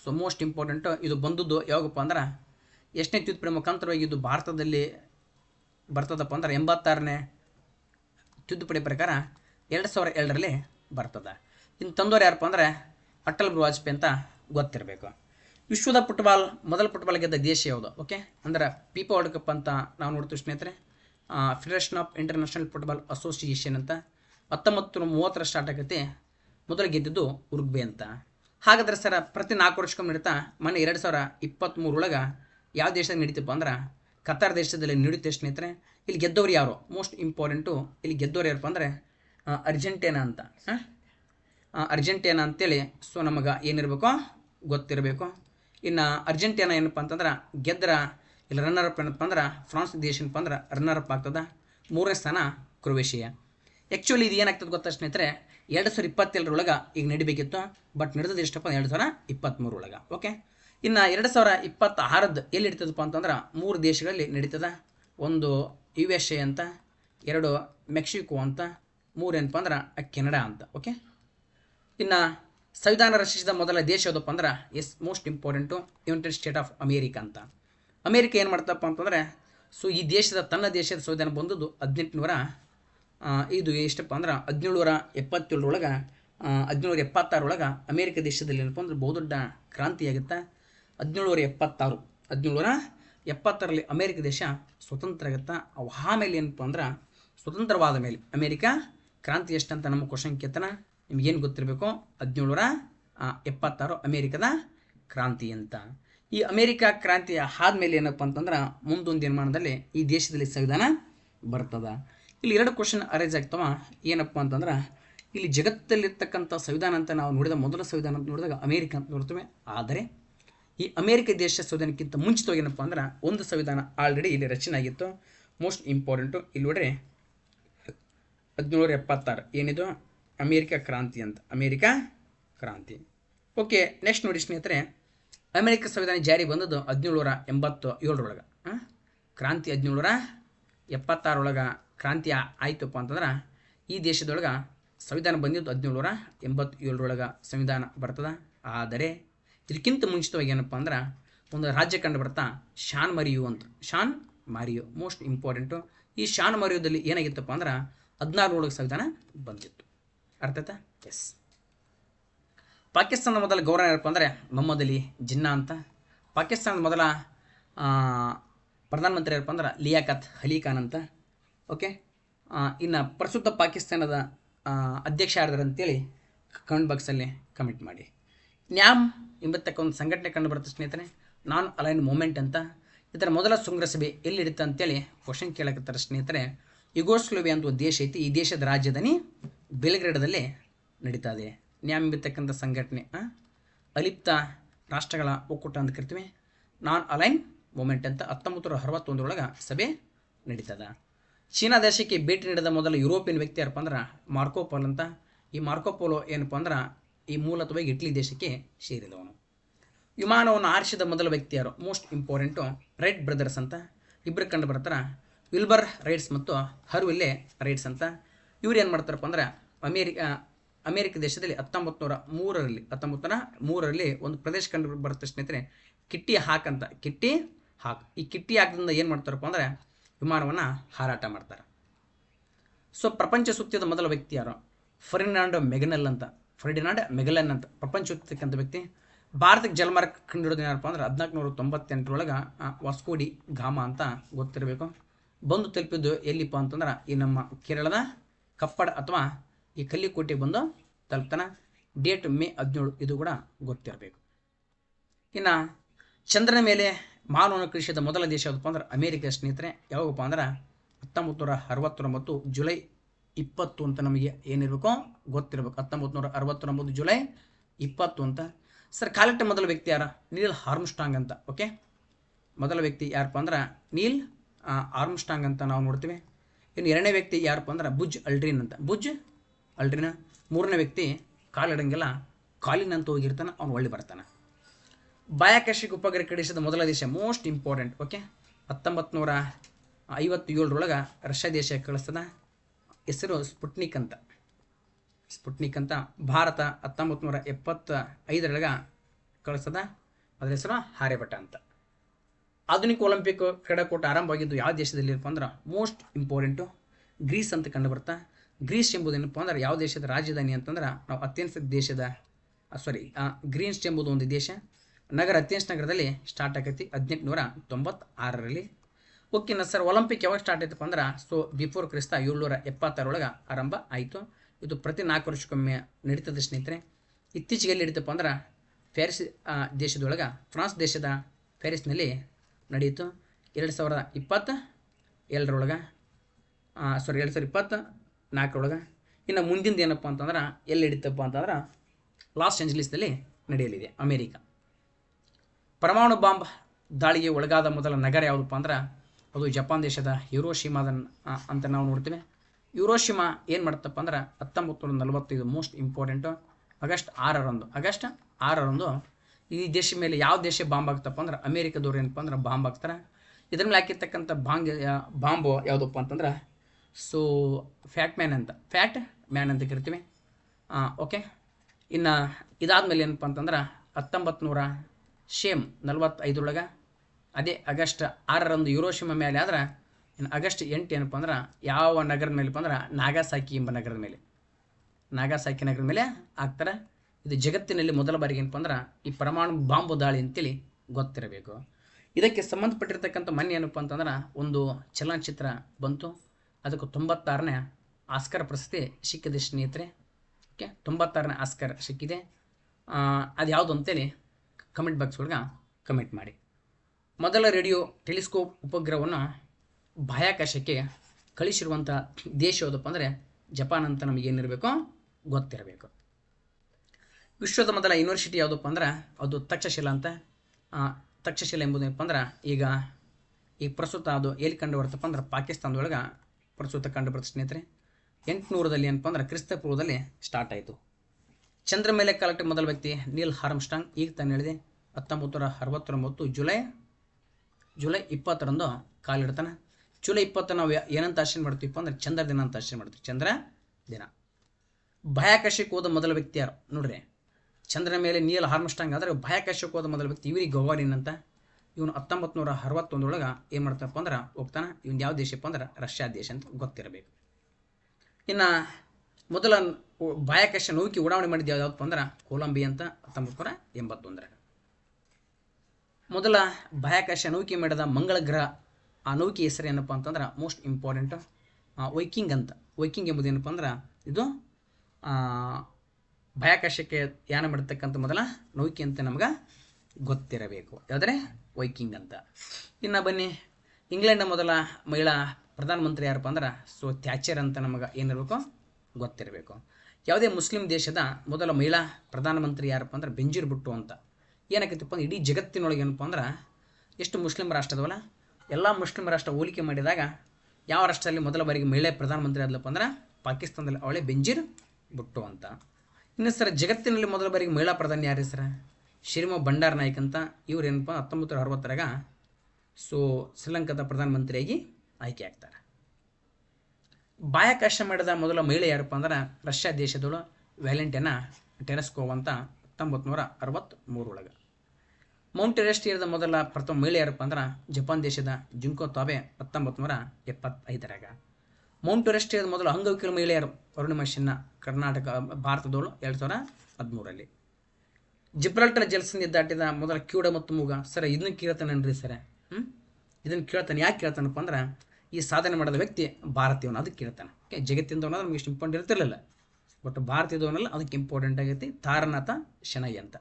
ಸೊ ಮೋಸ್ಟ್ ಇಂಪಾರ್ಟೆಂಟು ಇದು ಬಂದದ್ದು ಯಾವಾಗಪ್ಪ ಅಂದ್ರೆ, ಎಷ್ಟನೇ ತಿದ್ದುಪಡಿ ಮುಖಾಂತರವಾಗಿ ಇದು ಭಾರತದಲ್ಲಿ ಬರ್ತದಪ್ಪ ಅಂದ್ರೆ, ಎಂಬತ್ತಾರನೇ ತಿದ್ದುಪಡಿ ಪ್ರಕಾರ ಎರಡು ಸಾವಿರ ಎರಡರಲ್ಲಿ ಬರ್ತದೆ. ಇನ್ನು ತಂದೋರು ಯಾರಪ್ಪ ಅಂದರೆ, ಅಟಲ್ ಬಿಹಾರಿ ವಾಜಪೇಯಿ ಅಂತ ಗೊತ್ತಿರಬೇಕು. ವಿಶ್ವದ ಫುಟ್ಬಾಲ್ ಮೊದಲ ಫುಟ್ಬಾಲ್ ಗೆದ್ದ ದೇಶ ಯಾವುದು? ಓಕೆ ಅಂದ್ರೆ ಪೀಪಾ ವರ್ಲ್ಡ್ ಕಪ್ ಅಂತ ನಾವು ನೋಡ್ತೀವಿ ಸ್ನೇಹಿತರೆ. Federation of international football association ಅಂತ ಹತ್ತೊಂಬತ್ತು ನೂರ ಮೂವತ್ತರ ಸ್ಟಾರ್ಟ್ ಆಗೈತಿ ಮೊದಲು ಗೆದ್ದಿದ್ದು ಉರುಗ್ಬೆ ಅಂತ. ಹಾಗಾದ್ರೆ ಸರ ಪ್ರತಿ ನಾಲ್ಕು ವರ್ಷಕ್ಕೊಮ್ಮೆ ನಡೀತಾ ಮೊನ್ನೆ ಎರಡು ಸಾವಿರ ಇಪ್ಪತ್ತ್ಮೂರೊಳಗೆ ಯಾವ ದೇಶದಲ್ಲಿ ನಡೀತಪ್ಪ ಅಂದ್ರೆ ಕತಾರ್ ದೇಶದಲ್ಲಿ ನಡೀತೆ ಸ್ನೇಹಿತರೆ? ಇಲ್ಲಿ ಗೆದ್ದವ್ರು ಯಾರು? ಮೋಸ್ಟ್ ಇಂಪಾರ್ಟೆಂಟು ಇಲ್ಲಿ ಗೆದ್ದವ್ರು ಯಾರಪ್ಪ ಅಂದರೆ ಅರ್ಜೆಂಟೇನಾ ಅಂತ. ಅರ್ಜೆಂಟೇನಾ ಅಂತೇಳಿ. ಸೊ ನಮಗೆ ಏನಿರಬೇಕು ಗೊತ್ತಿರಬೇಕು. ಇನ್ನು ಅರ್ಜೆಂಟೇನಾ ಏನಪ್ಪ ಅಂತಂದ್ರೆ ಗೆದ್ದರ ಇಲ್ಲಿ ರನ್ನರ್ ಅಪ್ ಏನಪ್ಪ ಅಂದ್ರೆ ಫ್ರಾನ್ಸ್ ದೇಶ ಏನಪ್ಪ ಅಂದ್ರೆ ರನ್ನರ್ ಅಪ್ ಆಗ್ತದೆ. ಮೂರನೇ ಸ್ಥಾನ ಕ್ರೊವೇಷಿಯಾ. ಆ್ಯಕ್ಚುಲಿ ಇದು ಏನಾಗ್ತದೆ ಗೊತ್ತಾ ಸ್ನೇಹಿತರೆ? ಎರಡು ಸಾವಿರ ಇಪ್ಪತ್ತೆರಡರೊಳಗೆ ಈಗ ನಡಿಬೇಕಿತ್ತು. ಬಟ್ ನಡೆದದ್ದು ಎಷ್ಟಪ್ಪ ಎರಡು ಸಾವಿರ ಇಪ್ಪತ್ತ್ಮೂರೊಳಗೆ ಓಕೆ ಇನ್ನು ಎರಡು ಸಾವಿರ ಇಪ್ಪತ್ತಾರದ್ದು ಎಲ್ಲಿ ನಡೀತದಪ್ಪ ಅಂತಂದ್ರೆ ಮೂರು ದೇಶಗಳಲ್ಲಿ ನಡೀತದ. ಒಂದು ಯು ಎಸ್ ಎ ಅಂತ, ಎರಡು ಮೆಕ್ಸಿಕೋ ಅಂತ, ಮೂರು ಏನಪ್ಪ ಅಂದ್ರೆ ಕೆನಡಾ ಅಂತ. ಓಕೆ ಇನ್ನು ಸಂವಿಧಾನ ರಚಿಸಿದ ಮೊದಲ ದೇಶ ಯಾವುದಪ್ಪ ಅಂದ್ರೆ yes most important United State of America ಅಂತ. ಅಮೇರಿಕ ಏನು ಮಾಡ್ತಪ್ಪ ಅಂತಂದರೆ, ಸೊ ಈ ದೇಶದ ತನ್ನ ದೇಶದ ಸಂವಿಧಾನ ಬಂದದ್ದು ಹದಿನೆಂಟುನೂರ ಇದು ಎಷ್ಟಪ್ಪ ಅಂದ್ರೆ ಹದಿನೇಳುನೂರ ಎಪ್ಪತ್ತೇಳರೊಳಗೆ ಹದಿನೇಳುನೂರ ಎಪ್ಪತ್ತಾರೊಳಗೆ ಅಮೇರಿಕ ದೇಶದಲ್ಲಿ ಏನಪ್ಪ ಅಂದ್ರೆ ಬಹುದೊಡ್ಡ ಕ್ರಾಂತಿ ಆಗುತ್ತೆ. ಹದಿನೇಳುನೂರ ಎಪ್ಪತ್ತಾರು, ಹದಿನೇಳುನೂರ ಎಪ್ಪತ್ತರಲ್ಲಿ ಅಮೇರಿಕ ದೇಶ ಸ್ವತಂತ್ರ ಆಗುತ್ತೆ. ಅವು ಆಮೇಲೆ ಏನಪ್ಪ ಅಂದ್ರೆ ಸ್ವತಂತ್ರವಾದ ಮೇಲೆ. ಅಮೇರಿಕ ಕ್ರಾಂತಿ ಎಷ್ಟಂತ ನಮ್ಮ ಕ್ವಶನ್ ಕೇತನ ನಿಮ್ಗೇನು ಗೊತ್ತಿರಬೇಕು? ಹದಿನೇಳುನೂರ ಎಪ್ಪತ್ತಾರು ಅಮೇರಿಕದ ಕ್ರಾಂತಿ ಅಂತ. ಈ ಅಮೇರಿಕ ಕ್ರಾಂತಿ ಆದಮೇಲೆ ಏನಪ್ಪ ಅಂತಂದ್ರೆ ಮುಂದೊಂದು ನಿರ್ಮಾಣದಲ್ಲಿ ಈ ದೇಶದಲ್ಲಿ ಸಂವಿಧಾನ ಬರ್ತದ. ಇಲ್ಲಿ ಎರಡು ಕ್ವಶನ್ ಅರೇಜ್ ಆಗ್ತವ. ಏನಪ್ಪ ಅಂತಂದ್ರೆ, ಇಲ್ಲಿ ಜಗತ್ತಲ್ಲಿರ್ತಕ್ಕಂಥ ಸಂವಿಧಾನ ಅಂತ ನಾವು ನೋಡಿದ ಮೊದಲ ಸಂವಿಧಾನ ಅಂತ ನೋಡಿದಾಗ ಅಮೇರಿಕ ಅಂತ ನೋಡ್ತೇವೆ ಆದರೆ, ಈ ಅಮೇರಿಕ ದೇಶ ಸಂವಿಧಾನಕ್ಕಿಂತ ಮುಂಚಿತವಾಗಿ ಏನಪ್ಪ ಅಂದ್ರೆ, ಒಂದು ಸಂವಿಧಾನ ಆಲ್ರೆಡಿ ಇಲ್ಲಿ ರಚನೆ ಆಗಿತ್ತು. ಮೋಸ್ಟ್ ಇಂಪಾರ್ಟೆಂಟು ಇಲ್ಲಿ ನೋಡ್ರಿ ಹದಿನೇಳುನೂರ ಎಪ್ಪತ್ತಾರು. ಏನಿದು? ಅಮೇರಿಕ ಕ್ರಾಂತಿ ಅಂತ. ಅಮೇರಿಕ ಕ್ರಾಂತಿ. ಓಕೆ ನೆಕ್ಸ್ಟ್ ನೋಡಿ ಸ್ನೇಹಿತರೆ, ಅಮೇರಿಕ ಸಂವಿಧಾನ ಜಾರಿ ಬಂದದ್ದು ಹದಿನೇಳುನೂರ ಎಂಬತ್ತು ಏಳರೊಳಗೆ. ಕ್ರಾಂತಿ ಹದಿನೇಳುನೂರ ಎಪ್ಪತ್ತಾರೊಳಗೆ ಕ್ರಾಂತಿ ಆಯಿತಪ್ಪ ಅಂತಂದ್ರೆ ಈ ದೇಶದೊಳಗೆ ಸಂವಿಧಾನ ಬಂದಿದ್ದು ಹದಿನೇಳುನೂರ ಎಂಬತ್ತೇಳರೊಳಗೆ ಸಂವಿಧಾನ ಬರ್ತದೆ. ಆದರೆ ಇದಕ್ಕಿಂತ ಮುಂಚಿತವಾಗಿ ಏನಪ್ಪ ಅಂದ್ರೆ ಒಂದು ರಾಜ್ಯ ಕಂಡು ಬರ್ತಾ ಶಾನ್ ಮರಿಯು ಅಂತ. ಶಾನ್ ಮಾರಿಯೋ ಮೋಸ್ಟ್ ಇಂಪಾರ್ಟೆಂಟು ಈ ಶಾನ್ ಮರಿಯೋದಲ್ಲಿ ಏನಾಗಿತ್ತಪ್ಪ ಅಂದ್ರೆ ಹದಿನಾರರೊಳಗೆ ಸಂವಿಧಾನ ಬಂದಿತ್ತು. ಅರ್ಥ ಎಸ್ ಪಾಕಿಸ್ತಾನದ ಮೊದಲ ಗೌರವ ಏನಪ್ಪ ಅಂದರೆ ಮೊಹಮ್ಮದ್ ಅಲಿ ಜಿನ್ನಾ ಅಂತ. ಪಾಕಿಸ್ತಾನದ ಮೊದಲ ಪ್ರಧಾನಮಂತ್ರಿ ಏನಪ್ಪ ಅಂದ್ರೆ ಲಿಯಾಕತ್ ಅಲಿ ಖಾನ್ ಅಂತ. ಓಕೆ ಇನ್ನು ಪ್ರಸ್ತುತ ಪಾಕಿಸ್ತಾನದ ಅಧ್ಯಕ್ಷ ಯಾರ್ದಾರ ಅಂತೇಳಿ ಕಮೆಂಟ್ ಬಾಕ್ಸಲ್ಲಿ ಕಮೆಂಟ್ ಮಾಡಿ. ನ್ಯಾಮ್ ಎಂಬತಕ್ಕ ಸಂಘಟನೆ ಕಂಡು ಬರುತ್ತೆ ಸ್ನೇಹಿತರೆ, ನಾನ್ ಅಲೈನ್ ಮೂಮೆಂಟ್ ಅಂತ. ಇದರ ಮೊದಲ ಶೃಂಗಸಭೆ ಎಲ್ಲಿ ನಡೀತಾ ಅಂತೇಳಿ ಕ್ವಶನ್ ಕೇಳಕತ್ತಾರೆ ಸ್ನೇಹಿತರೆ, ಯುಗೋಸ್ಲೋವಿಯಾ ಅಂತ ಒಂದು ದೇಶ ಐತಿ, ಈ ದೇಶದ ರಾಜಧಾನಿ ಬೆಲ್ಗ್ರೇಡದಲ್ಲಿ ನಡೀತಾ ಇದೆ. ನ್ಯಾಮ್ ಎಂಬತಕ್ಕಂಥ ಸಂಘಟನೆ ಅಲಿಪ್ತ ರಾಷ್ಟ್ರಗಳ ಒಕ್ಕೂಟ ಅಂತ ಕರಿತೀವಿ. ನಾನ್ ಅಲೈನ್ ಮೂಮೆಂಟ್ ಅಂತ ಹತ್ತೊಂಬತ್ತು ನೂರ ಸಭೆ ನಡೀತದ. ಚೀನಾ ದೇಶಕ್ಕೆ ಭೇಟಿ ನೀಡಿದ ಮೊದಲ ಯುರೋಪಿಯನ್ ವ್ಯಕ್ತಿ ಯಾರಪ್ಪ ಅಂದ್ರೆ ಮಾರ್ಕೋಪೋಲ್ ಅಂತ. ಈ ಮಾರ್ಕೋಪೋಲೋ ಏನಪ್ಪ ಅಂದ್ರೆ, ಈ ಮೂಲತವಾಗಿ ಇಟ್ಲಿ ದೇಶಕ್ಕೆ ಸೇರಿದವನು. ವಿಮಾನವನ್ನು ಆರಿಸಿದ ಮೊದಲ ವ್ಯಕ್ತಿ ಯಾರು? ಮೋಸ್ಟ್ ಇಂಪಾರ್ಟೆಂಟು ರೈಟ್ ಬ್ರದರ್ಸ್ ಅಂತ. ಇಬ್ಬರು ಕಂಡು ಬರ್ತಾರೆ. ವಿಲ್ಬರ್ ರೈಟ್ಸ್ ಮತ್ತು ಹರ್ವಿಲ್ಲೆ ರೈಟ್ಸ್ ಅಂತ. ಇವ್ರು ಏನು ಮಾಡ್ತಾರಪ್ಪ ಅಂದ್ರೆ, ಅಮೇರಿಕ ಅಮೇರಿಕ ದೇಶದಲ್ಲಿ ಹತ್ತೊಂಬತ್ತು ನೂರ ಮೂರರಲ್ಲಿ ಹತ್ತೊಂಬತ್ತು ನೂರ ಮೂರರಲ್ಲಿ ಒಂದು ಪ್ರದೇಶ ಕಂಡು ಬರುತ್ತೆ ಸ್ನೇಹಿತರೆ, ಕಿಟ್ಟಿ ಹಾಕ್ ಅಂತ. ಕಿಟ್ಟಿ ಹಾಕ್. ಈ ಕಿಟ್ಟಿ ಹಾಕದಿಂದ ಏನು ಮಾಡ್ತಾರಪ್ಪ ಅಂದ್ರೆ ವಿಮಾನವನ್ನು ಹಾರಾಟ ಮಾಡ್ತಾರೆ. ಸೊ ಪ್ರಪಂಚ ಸುತ್ತಿದ ಮೊದಲ ವ್ಯಕ್ತಿ ಯಾರು? ಫರ್ಡಿನಾಂಡ್ ಮೆಗನಲ್ ಅಂತ. ಫರ್ಡಿನಾಂಡ್ ಮೆಗಲನ್ ಅಂತ. ಪ್ರಪಂಚ ಸುತ್ತಕ್ಕಂಥ ವ್ಯಕ್ತಿ. ಭಾರತಕ್ಕೆ ಜಲಮಾರ್ಗ ಕಂಡಿಡೋದು ಏನಪ್ಪ ಅಂದ್ರೆ ಹದಿನಾಲ್ಕು ನೂರ ತೊಂಬತ್ತೆಂಟರೊಳಗೆ ವಾಸ್ಕೋಡಿ ಘಾಮ ಅಂತ ಗೊತ್ತಿರಬೇಕು. ಬಂದು ತಲುಪಿದ್ದು ಎಲ್ಲಿಪ್ಪ ಅಂತಂದ್ರೆ ಈ ನಮ್ಮ ಕೇರಳದ ಕಪ್ಪಡ ಅಥವಾ ಈ ಕಲ್ಲಿಕೋಟೆ ಬಂದು ತಲುಪ್ತಾನ. ಡೇಟ್ ಮೇ ಹದಿನೇಳು, ಇದು ಕೂಡ ಗೊತ್ತಿರಬೇಕು. ಇನ್ನು ಚಂದ್ರನ ಮೇಲೆ ಮಾನವನ ಕೃಷಿಯದ ಮೊದಲ ದೇಶ ಯಾವುದಪ್ಪ ಅಂದ್ರೆ ಅಮೇರಿಕ ಸ್ನೇಹಿತರೆ. ಯಾವಾಗಪ್ಪ ಅಂದ್ರೆ ಹತ್ತೊಂಬತ್ತು ನೂರ ಅರವತ್ತೊಂಬತ್ತು ಜುಲೈ ಇಪ್ಪತ್ತು ಅಂತ ನಮಗೆ ಏನಿರಬೇಕು ಗೊತ್ತಿರಬೇಕು. ಹತ್ತೊಂಬತ್ತು ನೂರ ಅರವತ್ತೊಂಬತ್ತು ಜುಲೈ ಇಪ್ಪತ್ತು ಅಂತ. ಸರ್, ಕಾಲಿಟ್ಟ ಮೊದಲ ವ್ಯಕ್ತಿ ಯಾರ? ನೀಲ್ ಹಾರ್ಮ್ಸ್ಟಾಂಗ್ ಅಂತ, ಓಕೆ? ಮೊದಲ ವ್ಯಕ್ತಿ ಯಾರಪ್ಪ ಅಂದ್ರೆ ನೀಲ್ ಆರ್ಮ್ಸ್ಟಾಂಗ್ ಅಂತ ನಾವು ನೋಡ್ತೀವಿ. ಇನ್ನು ಎರಡನೇ ವ್ಯಕ್ತಿ ಯಾರಪ್ಪ ಅಂದ್ರೆ ಬುಜ್ ಅಲ್ಡ್ರಿನ್ ಅಂತ. ಬುಜ್ ಅಲ್ಡ್ರಿನ್, ಮೂರನೇ ವ್ಯಕ್ತಿ ಕಾಲಿಡಂಗೆಲ್ಲ ಕಾಲಿನ್ ಅಂತ ಹೋಗಿರ್ತಾನೆ, ಅವನು ಒಳ್ಳೆ ಬರ್ತಾನೆ. ಬಾಹ್ಯಾಕಾಶಕ್ಕೆ ಉಪಗ್ರಹ ಕಳಿಸಿದ ಮೊದಲ ದೇಶ ಮೋಸ್ಟ್ ಇಂಪಾರ್ಟೆಂಟ್ ಓಕೆ ಹತ್ತೊಂಬತ್ತು ನೂರ ಐವತ್ತೇಳರೊಳಗೆ ರಷ್ಯಾ ದೇಶ ಕಳಿಸ್ತದ. ಹೆಸರು ಸ್ಪುಟ್ನಿಕ್ ಅಂತ. ಸ್ಪುಟ್ನಿಕ್ ಅಂತ ಭಾರತ ಹತ್ತೊಂಬತ್ತು ನೂರ ಎಪ್ಪತ್ತ ಐದರೊಳಗೆ ಕಳಿಸ್ತದ. ಅದರ ಹೆಸರು ಹಾರ್ಯಭಟ ಅಂತ. ಆಧುನಿಕ ಒಲಿಂಪಿಕ್ ಕ್ರೀಡಾಕೂಟ ಆರಂಭವಾಗಿದ್ದು ಯಾವ ದೇಶದಲ್ಲಿ ಅಂದ್ರೆ ಮೋಸ್ಟ್ ಇಂಪಾರ್ಟೆಂಟು ಗ್ರೀಸ್ ಅಂತ ಕಂಡು ಬರ್ತಾ. ಗ್ರೀಸ್ ಎಂಬುದೇನಪ್ಪ ಅಂದ್ರೆ ಯಾವ ದೇಶದ ರಾಜಧಾನಿ ಅಂತಂದ್ರೆ ನಾವು ಅತ್ಯಂತ ದೇಶದ ಸಾರಿ ಗ್ರೀನ್ಸ್ ಎಂಬುದು ಒಂದು ದೇಶ. ನಗರ ಅಥೆನ್ಸ್ ನಗರದಲ್ಲಿ ಸ್ಟಾರ್ಟ್ ಆಗೈತಿ ಹದಿನೆಂಟುನೂರ ತೊಂಬತ್ತಾರರಲ್ಲಿ. ಓಕೆ ಸರ್ ಒಲಿಂಪಿಕ್ ಯಾವಾಗ ಸ್ಟಾರ್ಟ್ ಆಯ್ತಪ್ಪ ಅಂದ್ರೆ ಸೊ ಬಿಫೋರ್ ಕ್ರಿಸ್ತ ಏಳ್ನೂರ ಎಪ್ಪತ್ತಾರೊಳಗೆ ಆರಂಭ ಆಯಿತು. ಇದು ಪ್ರತಿ ನಾಲ್ಕು ವರ್ಷಕ್ಕೊಮ್ಮೆ ನಡೀತದೆ ಸ್ನೇಹಿತರೆ. ಇತ್ತೀಚೆಗೆ ಎಲ್ಲಿ ನಡೀತಪ್ಪ ಅಂದ್ರೆ, ಪ್ಯಾರಿಸ್ ದೇಶದೊಳಗೆ, ಫ್ರಾನ್ಸ್ ದೇಶದ ಪ್ಯಾರಿಸ್ನಲ್ಲಿ ನಡೆಯಿತು ಎರಡು ಸಾವಿರದ ಇಪ್ಪತ್ತ ಎರಡರೊಳಗೆ ಸಾರಿ ಎರಡು ಸಾವಿರದ ಇಪ್ಪತ್ತ ನಾಲ್ಕರೊಳಗೆ. ಇನ್ನು ಮುಂದಿನದೇನಪ್ಪ ಏನಪ್ಪ ಅಂತಂದ್ರೆ, ಎಲ್ಲಿ ನಡೀತಪ್ಪ ಅಂತಂದ್ರೆ, ಲಾಸ್ ಏಂಜಲೀಸ್ನಲ್ಲಿ ನಡೆಯಲಿದೆ ಅಮೇರಿಕ. ಪರಮಾಣು ಬಾಂಬ್ ದಾಳಿಗೆ ಒಳಗಾದ ಮೊದಲ ನಗರ ಯಾವುದಪ್ಪ ಅಂದ್ರೆ ಅದು ಜಪಾನ್ ದೇಶದ ಯುರೋಶಿಮಾದ ಅಂತ ನಾವು ನೋಡ್ತೀವಿ. ಯುರೋಶಿಮಾ ಏನು ಮಾಡ್ತಪ್ಪ ಅಂದ್ರೆ ಹತ್ತೊಂಬತ್ತು ನೂರ ನಲವತ್ತೈದು ಮೋಸ್ಟ್ ಇಂಪಾರ್ಟೆಂಟು ಆಗಸ್ಟ್ ಆರರಂದು ಆಗಸ್ಟ್ ಆರರಂದು ಈ ದೇಶ ಮೇಲೆ ಯಾವ ದೇಶ ಬಾಂಬ್ ಆಗ್ತಪ್ಪ ಅಂದ್ರೆ ಅಮೇರಿಕದವ್ರು ಏನಪ್ಪ ಅಂದ್ರೆ ಬಾಂಬ್ ಹಾಕ್ತಾರೆ. ಇದ್ರ ಮೇಲೆ ಹಾಕಿರ್ತಕ್ಕಂಥ ಬಾಂಗ್ ಬಾಂಬು ಯಾವುದಪ್ಪ ಅಂತಂದ್ರೆ ಸೊ ಫ್ಯಾಟ್ ಮ್ಯಾನ್ ಅಂತ ಫ್ಯಾಟ್ ಮ್ಯಾನ್ ಅಂತ ಕರಿತೀವಿ. ಓಕೆ ಇನ್ನು ಇದಾದ್ಮೇಲೆ ಏನಪ್ಪ ಅಂತಂದ್ರೆ ಹತ್ತೊಂಬತ್ತು ನೂರ ಶೇಮ್ ನಲ್ವತ್ತೈದರೊಳಗೆ, ಅದೇ ಆಗಸ್ಟ್ ಆರರಂದು ಯುರೋಶಿಮ ಮೇಲೆ ಆದ್ರೆ ಇನ್ನು ಆಗಸ್ಟ್ ಎಂಟು ಏನಪ್ಪ ಅಂದ್ರೆ, ಯಾವ ನಗರದ ಮೇಲೆ ಅಂದ್ರೆ ನಾಗಾಸಾಕಿ ಎಂಬ ನಗರದ ಮೇಲೆ. ನಾಗಾಸಾಕಿ ನಗರದ ಮೇಲೆ ಆಗ್ತಾರೆ. ಇದು ಜಗತ್ತಿನಲ್ಲಿ ಮೊದಲ ಬಾರಿಗೆ ಏನಪ್ಪ ಅಂದ್ರೆ, ಈ ಪರಮಾಣು ಬಾಂಬು ದಾಳಿ ಅಂತೇಳಿ ಗೊತ್ತಿರಬೇಕು. ಇದಕ್ಕೆ ಸಂಬಂಧಪಟ್ಟಿರ್ತಕ್ಕಂಥ ಮೊನ್ನೆ ಏನಪ್ಪ ಅಂತಂದ್ರೆ, ಒಂದು ಚಲನಚಿತ್ರ ಬಂತು. ಅದಕ್ಕೆ ತೊಂಬತ್ತಾರನೇ ಆಸ್ಕರ್ ಪ್ರಶಸ್ತಿ ಸಿಕ್ಕಿದೆ ಸ್ನೇಹಿತರೆ. ಓಕೆ, ತೊಂಬತ್ತಾರನೇ ಆಸ್ಕರ್ ಸಿಕ್ಕಿದೆ. ಅದು ಯಾವುದು ಅಂತೇಳಿ ಕಮೆಂಟ್ ಬಾಕ್ಸ್ ಒಳಗೆ ಕಮೆಂಟ್ ಮಾಡಿ. ಮೊದಲ ರೇಡಿಯೋ ಟೆಲಿಸ್ಕೋಪ್ ಉಪಗ್ರಹವನ್ನು ಬಾಹ್ಯಾಕಾಶಕ್ಕೆ ಕಳಿಸಿರುವಂಥ ದೇಶ ಯಾವುದಪ್ಪ ಅಂದರೆ ಜಪಾನ್ ಅಂತ ನಮಗೇನಿರಬೇಕು ಗೊತ್ತಿರಬೇಕು. ವಿಶ್ವದ ಮೊದಲ ಯೂನಿವರ್ಸಿಟಿ ಯಾವುದಪ್ಪ ಅಂದ್ರೆ ಅದು ತಕ್ಷಶಿಲಾ ಅಂತ. ತಕ್ಷಶಿಲ ಎಂಬುದೇನಪ್ಪ ಅಂದ್ರೆ ಈಗ ಈ ಪ್ರಸ್ತುತ ಅದು ಎಲ್ಲಿ ಕಂಡು ಬರ್ತಪ್ಪ ಅಂದ್ರೆ ಪಾಕಿಸ್ತಾನದೊಳಗೆ ಪ್ರಸ್ತುತ ಕಂಡು ಬರುತ್ತೆ ಸ್ನೇಹಿತರೆ. ಎಂಟುನೂರದಲ್ಲಿ ಏನಪ್ಪ ಅಂದ್ರೆ ಕ್ರಿಸ್ತ ಪೂರ್ವದಲ್ಲಿ ಸ್ಟಾರ್ಟ್ ಆಯಿತು. ಚಂದ್ರ ಮೇಲೆ ಕಾಲಕ್ಕೆ ಮೊದಲ ವ್ಯಕ್ತಿ ನೀಲ್ ಹಾರ್ಮ್ಸ್ಟಾಂಗ್. ಈಗ ತಾನು ಹೇಳಿದೆ ಹತ್ತೊಂಬತ್ತು ನೂರ ಅರವತ್ತೊಂಬತ್ತು ಜುಲೈ ಜುಲೈ ಇಪ್ಪತ್ತರಂದು ಕಾಲಿಡ್ತಾನೆ. ಜುಲೈ ಇಪ್ಪತ್ತು ನಾವು ಏನಂತ ಆಚರಣೆ ಮಾಡ್ತೀವಪ್ಪ ಅಂದ್ರೆ ಚಂದ್ರ ದಿನ ಅಂತ ಆಚರಣೆ ಮಾಡ್ತೀವಿ. ಚಂದ್ರ ದಿನ. ಬಾಹ್ಯಾಕಾಶಕ್ಕೆ ಹೋದ ಮೊದಲ ವ್ಯಕ್ತಿ ಯಾರು? ನೋಡ್ರಿ. ಚಂದ್ರನ ಮೇಲೆ ನೀಲ್ ಹಾರ್ಮ್ಸ್ಟಾಂಗ್ ಆದರೆ ಬಾಹ್ಯಾಕಾಶಕ್ಕೆ ಹೋದ ಮೊದಲ ವ್ಯಕ್ತಿ ಇವರಿಗೆ ಗವಾರಿನ್ ಅಂತ. ಇವನು ಹತ್ತೊಂಬತ್ತು ನೂರ ಅರವತ್ತೊಂದರೊಳಗೆ ಏನು ಮಾಡ್ತಾನಪ್ಪ ಅಂದ್ರೆ ಹೋಗ್ತಾನೆ. ಇವನು ಯಾವ ದೇಶಪ್ಪ ಅಂದ್ರೆ ರಷ್ಯಾ ದೇಶ ಅಂತ ಗೊತ್ತಿರಬೇಕು. ಇನ್ನು ಮೊದಲ ಬಾಹ್ಯಾಕಾಶ ನೌಕೆ ಉಡಾವಣೆ ಮಾಡಿದ್ದು ಯಾವುದಪ್ಪ ಅಂದ್ರೆ ಕೊಲಂಬಿ ಅಂತ ಹತ್ತೊಂಬತ್ತು ನೂರ ಎಂಬತ್ತೊಂದರಾಗ ಮೊದಲ ಬಾಹ್ಯಾಕಾಶ ನೌಕೆ ಮಾಡಿದ ಮಂಗಳ ಗ್ರಹ, ಆ ನೌಕೆ ಹೆಸರು ಏನಪ್ಪ ಅಂತಂದ್ರೆ ಮೋಸ್ಟ್ ಇಂಪಾರ್ಟೆಂಟ್ ವೈಕಿಂಗ್ ಅಂತ. ವೈಕಿಂಗ್ ಎಂಬುದು ಏನಪ್ಪ ಅಂದ್ರೆ, ಇದು ಬಾಹ್ಯಾಕಾಶಕ್ಕೆ ಯಾನ ಮಾಡತಕ್ಕಂಥ ಮೊದಲ ನೌಕೆ ಅಂತ ನಮ್ಗೆ ಗೊತ್ತಿರಬೇಕು. ಯಾವುದರೆ? ವೈಕಿಂಗ್ ಅಂತ. ಇನ್ನು ಬನ್ನಿ, ಇಂಗ್ಲೆಂಡ್ನ ಮೊದಲ ಮಹಿಳಾ ಪ್ರಧಾನಮಂತ್ರಿ ಯಾರಪ್ಪ ಅಂದ್ರೆ, ಸೊ ಥ್ಯಾಚರ್ ಅಂತ ನಮಗೆ ಏನಿರಬೇಕು? ಗೊತ್ತಿರಬೇಕು. ಯಾವುದೇ ಮುಸ್ಲಿಂ ದೇಶದ ಮೊದಲ ಮಹಿಳಾ ಪ್ರಧಾನಮಂತ್ರಿ ಯಾರಪ್ಪ ಅಂದ್ರೆ ಬೆಂಜೀರ್ ಬುಟ್ಟು ಅಂತ. ಏನಾಕೈತಪ್ಪ ಅಂದ್ರೆ ಇಡೀ ಜಗತ್ತಿನೊಳಗೆ ಏನಪ್ಪ ಅಂದ್ರೆ ಎಷ್ಟು ಮುಸ್ಲಿಂ ರಾಷ್ಟ್ರ ಅದಾವಲ್ಲ ಎಲ್ಲ ಮುಸ್ಲಿಂ ರಾಷ್ಟ್ರ ಹೋಲಿಕೆ ಮಾಡಿದಾಗ ಯಾವ ರಾಷ್ಟ್ರದಲ್ಲಿ ಮೊದಲ ಬಾರಿಗೆ ಮಹಿಳೆ ಪ್ರಧಾನಮಂತ್ರಿ ಆದ್ಲಪ್ಪ ಅಂದ್ರೆ ಪಾಕಿಸ್ತಾನದಲ್ಲಿ ಅವಳೆ ಬೆಂಜೀರ್ ಬುಟ್ಟು ಅಂತ. ಇನ್ನು ಸರ್ ಜಗತ್ತಿನಲ್ಲಿ ಮೊದಲ ಬಾರಿಗೆ ಮಹಿಳಾ ಪ್ರಧಾನಿ ಯಾರು ಸರ್? ಶ್ರೀಮ ಭಂಡಾರ್ ನಾಯ್ಕ್ ಅಂತ ಇವ್ರು ಏನಪ್ಪ ಹತ್ತೊಂಬತ್ತು ನೂರ ಅರವತ್ತರಾಗ ಸೊ ಶ್ರೀಲಂಕಾದ ಪ್ರಧಾನಮಂತ್ರಿಯಾಗಿ ಆಯ್ಕೆ ಆಗ್ತಾರೆ. ಬಾಹ್ಯಾಕಾಶ ಮಾಡಿದ ಮೊದಲ ಮಹಿಳೆ ಯಾರಪ್ಪ ಅಂದ್ರೆ ರಷ್ಯಾ ದೇಶದಳು ವ್ಯಾಲೆಂಟಿನ ಟೆರೆಸ್ಕೋವ್ ಅಂತ ಹತ್ತೊಂಬತ್ತು ನೂರ ಅರವತ್ತ್ಮೂರೊಳಗೆ ಮೌಂಟ್ ಎವರೆಸ್ಟ್ ಏರಿದ ಮೊದಲ ಪ್ರಥಮ ಮಹಿಳೆ ಯಾರಪ್ಪ ಅಂದ್ರೆ ಜಪಾನ್ ದೇಶದ ಜುಂಕೋ ತಾಬೆ ಹತ್ತೊಂಬತ್ತು ನೂರ ಎಪ್ಪತ್ತೈದರಾಗ ಮೌಂಟ್ ಎವರೆಸ್ಟ್ ಏರಿದ ಮೊದಲ ಅಂಗವಿಕಲ ಮಹಿಳೆಯರು ಅರುಣಿಮಾ ಶಿನ್ನ ಕರ್ನಾಟಕ, ಭಾರತದವಳು ಎರಡು ಸಾವಿರ ಹದಿಮೂರಲ್ಲಿ ಜಿಬ್ರಾಲ್ಟರ್ ಜಲಸಂಧಿ ದಾಟಿದ ಮೊದಲ ಕ್ಯೂಡ ಮತ್ತು ಮೂಗ. ಸರ್, ಇದನ್ನ ಕೇಳ್ತಾನನ್ರಿ ಸರ್? ಹ್ಞೂ ಇದನ್ನು ಕೇಳ್ತಾನೆ, ಯಾಕೆ ಕೇಳ್ತಾನಪ್ಪ ಅಂದ್ರೆ ಈ ಸಾಧನೆ ಮಾಡಿದ ವ್ಯಕ್ತಿ ಭಾರತೀಯವನ್ನು ಅದಕ್ಕೆ ಕೇಳ್ತಾನೆ. ಓಕೆ ಜಗತ್ತಿಂದವನ ನಮ್ಗೆ ಇಷ್ಟು ಇಂಪಾರ್ಟೆಂಟ್ ಇರ್ತಿರ್ಲಿಲ್ಲ. ಬಟ್ ಭಾರತೀಯದವನಲ್ಲ, ಅದಕ್ಕೆ ಇಂಪಾರ್ಟೆಂಟ್ ಆಗೈತಿ ತಾರನಾಥ ಶನೈ ಅಂತ.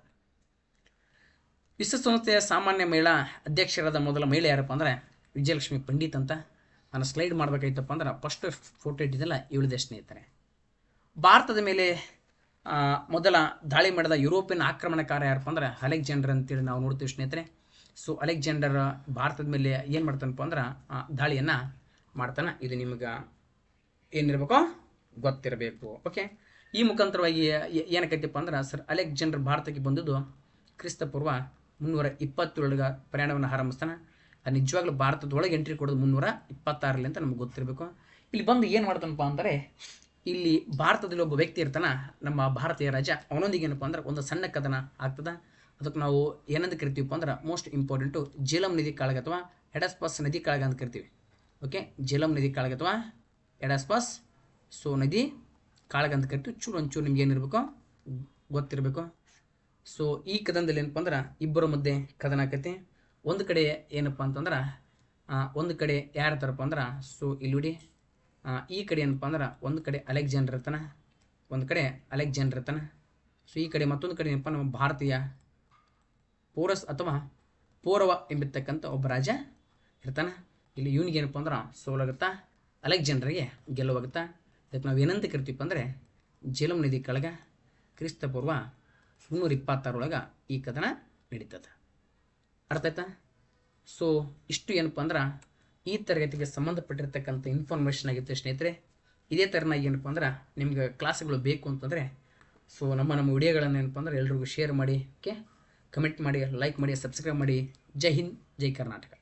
ವಿಶ್ವಸಂಸ್ಥೆಯ ಸಾಮಾನ್ಯ ಮಹಿಳಾ ಅಧ್ಯಕ್ಷರಾದ ಮೊದಲ ಮಹಿಳೆ ಯಾರಪ್ಪ ಅಂದರೆ, ವಿಜಯಲಕ್ಷ್ಮಿ ಪಂಡಿತ್ ಅಂತ ನಾನು ಸ್ಲೈಡ್ ಮಾಡಬೇಕಾಯ್ತಪ್ಪ ಅಂದ್ರೆ ಫಸ್ಟ್ ಫೋಟೋ ಇಟ್ಟಿದ್ದಲ್ಲ, ಇವಳದೇ ಸ್ನೇಹಿತರೆ. ಭಾರತದ ಮೇಲೆ ಮೊದಲ ದಾಳಿ ಮಾಡಿದ ಯುರೋಪಿಯನ್ ಆಕ್ರಮಣಕಾರ ಯಾರಪ್ಪ ಅಂದ್ರೆ, ಅಲೆಕ್ಸಾಂಡರ್ ಅಂತೇಳಿ ನಾವು ನೋಡ್ತೀವಿ ಸ್ನೇಹಿತರೆ. ಸೊ ಅಲೆಕ್ಸಾಂಡರ್ ಭಾರತದ ಮೇಲೆ ಏನು ಮಾಡ್ತಾನಪ್ಪ ಅಂದ್ರೆ ದಾಳಿಯನ್ನು ಮಾಡ್ತಾನೆ. ಇದು ನಿಮಗೆ ಏನಿರಬೇಕು ಗೊತ್ತಿರಬೇಕು. ಓಕೆ ಈ ಮುಖಾಂತರವಾಗಿ ಏನಕ್ಕೈತಿಪ್ಪ ಅಂದ್ರೆ ಸರ್ ಅಲೆಕ್ಸಾಂಡರ್ ಭಾರತಕ್ಕೆ ಬಂದದ್ದು ಕ್ರಿಸ್ತಪೂರ್ವ ಮುನ್ನೂರ ಇಪ್ಪತ್ತೇಳಗ ಪ್ರಯಾಣವನ್ನು ಆರಂಭಿಸ್ತಾನೆ. ಅದು ನಿಜವಾಗ್ಲೂ ಭಾರತದೊಳಗೆ ಎಂಟ್ರಿ ಕೊಡೋದು ಮುನ್ನೂರ ಇಪ್ಪತ್ತಾರಲ್ಲಿ ಅಂತ ನಮ್ಗೆ ಗೊತ್ತಿರಬೇಕು. ಇಲ್ಲಿ ಬಂದು ಏನು ಮಾಡ್ತಾನಪ್ಪ ಅಂದರೆ, ಇಲ್ಲಿ ಭಾರತದಲ್ಲಿ ಒಬ್ಬ ವ್ಯಕ್ತಿ ಇರ್ತಾನ, ನಮ್ಮ ಭಾರತೀಯ ರಾಜ. ಅವನೊಂದಿಗೆ ಏನಪ್ಪ ಅಂದ್ರೆ ಒಂದು ಸಣ್ಣ ಕದನ ಆಗ್ತದ. ಅದಕ್ಕೆ ನಾವು ಏನಂತ ಕರಿತೀವಪ್ಪ ಅಂದ್ರೆ ಮೋಸ್ಟ್ ಇಂಪಾರ್ಟೆಂಟು ಜೇಲಂ ನದಿ ಕಾಳಗ ಅಥವಾ ಹೆಡಸ್ಪಾಸ್ ನದಿ ಕಾಳಗ ಅಂತ ಕರಿತೀವಿ. ಓಕೆ ಜಲಂ ನದಿ ಕಾಳಗ ಅಥವಾ ಎಡಾಸ್ಪಾಸ್. ಸೊ ನದಿ ಕಾಳಗ ಅಂತ ಕರಿತೀವಿ ಚೂರು ಒಂಚೂರು ನಿಮ್ಗೆ ಏನಿರಬೇಕು ಗೊತ್ತಿರಬೇಕು. ಸೊ ಈ ಕದನದಲ್ಲಿ ಏನಪ್ಪ ಅಂದ್ರೆ ಇಬ್ಬರ ಮಧ್ಯೆ ಕದನ ಆಕೈತಿ. ಒಂದು ಕಡೆ ಏನಪ್ಪ ಅಂತಂದ್ರೆ ಒಂದು ಕಡೆ ಯಾರು ಇರ್ತಾರಪ್ಪ ಅಂದ್ರೆ, ಸೊ ಇಲ್ಲಿ ನೋಡಿ ಈ ಕಡೆ ಏನಪ್ಪ ಅಂದ್ರೆ ಒಂದು ಕಡೆ ಅಲೆಕ್ಸಾಂಡರ್ ಇರ್ತಾನೆ, ಒಂದು ಕಡೆ ಅಲೆಕ್ಸಾಂಡರ್ ಇರ್ತಾನೆ. ಸೊ ಈ ಕಡೆ ಮತ್ತೊಂದು ಕಡೆ ಏನಪ್ಪ ನಮ್ಮ ಭಾರತೀಯ ಪೋರಸ್ ಅಥವಾ ಪೌರವ ಎಂಬಿರ್ತಕ್ಕಂಥ ಒಬ್ಬ ರಾಜ ಇರ್ತಾನೆ. ಇಲ್ಲಿ ಇವನಿಗೆ ಏನಪ್ಪ ಅಂದ್ರೆ, ಸೋಲಾಗುತ್ತಾ? ಅಲೆಕ್ಜಾಂಡ್ರಿಗೆ ಗೆಲುವಾಗುತ್ತಾ ಅದಕ್ಕೆ ನಾವು ಏನಂತ ಕರಿತೀವಪ್ಪ ಅಂದರೆ, ಜಲಂ ನದಿ ಕೆಳಗೆ ಕ್ರಿಸ್ತಪೂರ್ವ ಮುನ್ನೂರ ಇಪ್ಪತ್ತಾರೊಳಗೆ ಈ ಕದನ ನಡೀತದೆ. ಅರ್ಥ ಆಯ್ತಾ? ಸೊ ಇಷ್ಟು ಏನಪ್ಪ ಅಂದ್ರೆ, ಈ ತರಗತಿಗೆ ಸಂಬಂಧಪಟ್ಟಿರ್ತಕ್ಕಂಥ ಇನ್ಫಾರ್ಮೇಷನ್ ಆಗಿತ್ತು ಸ್ನೇಹಿತರೆ. ಇದೇ ಥರನಾಗಿ ಏನಪ್ಪ ಅಂದ್ರೆ, ನಿಮ್ಗೆ ಕ್ಲಾಸ್ಗಳು ಬೇಕು ಅಂತಂದರೆ ಸೊ ನಮ್ಮ ನಮ್ಮ ವಿಡಿಯೋಗಳನ್ನು ಏನಪ್ಪ ಅಂದ್ರೆ ಎಲ್ರಿಗೂ ಶೇರ್ ಮಾಡಿ ಓಕೆ ಕಮೆಂಟ್ ಮಾಡಿ ಲೈಕ್ ಮಾಡಿ ಸಬ್ಸ್ಕ್ರೈಬ್ ಮಾಡಿ. ಜೈ ಹಿಂದ್, ಜೈ ಕರ್ನಾಟಕ.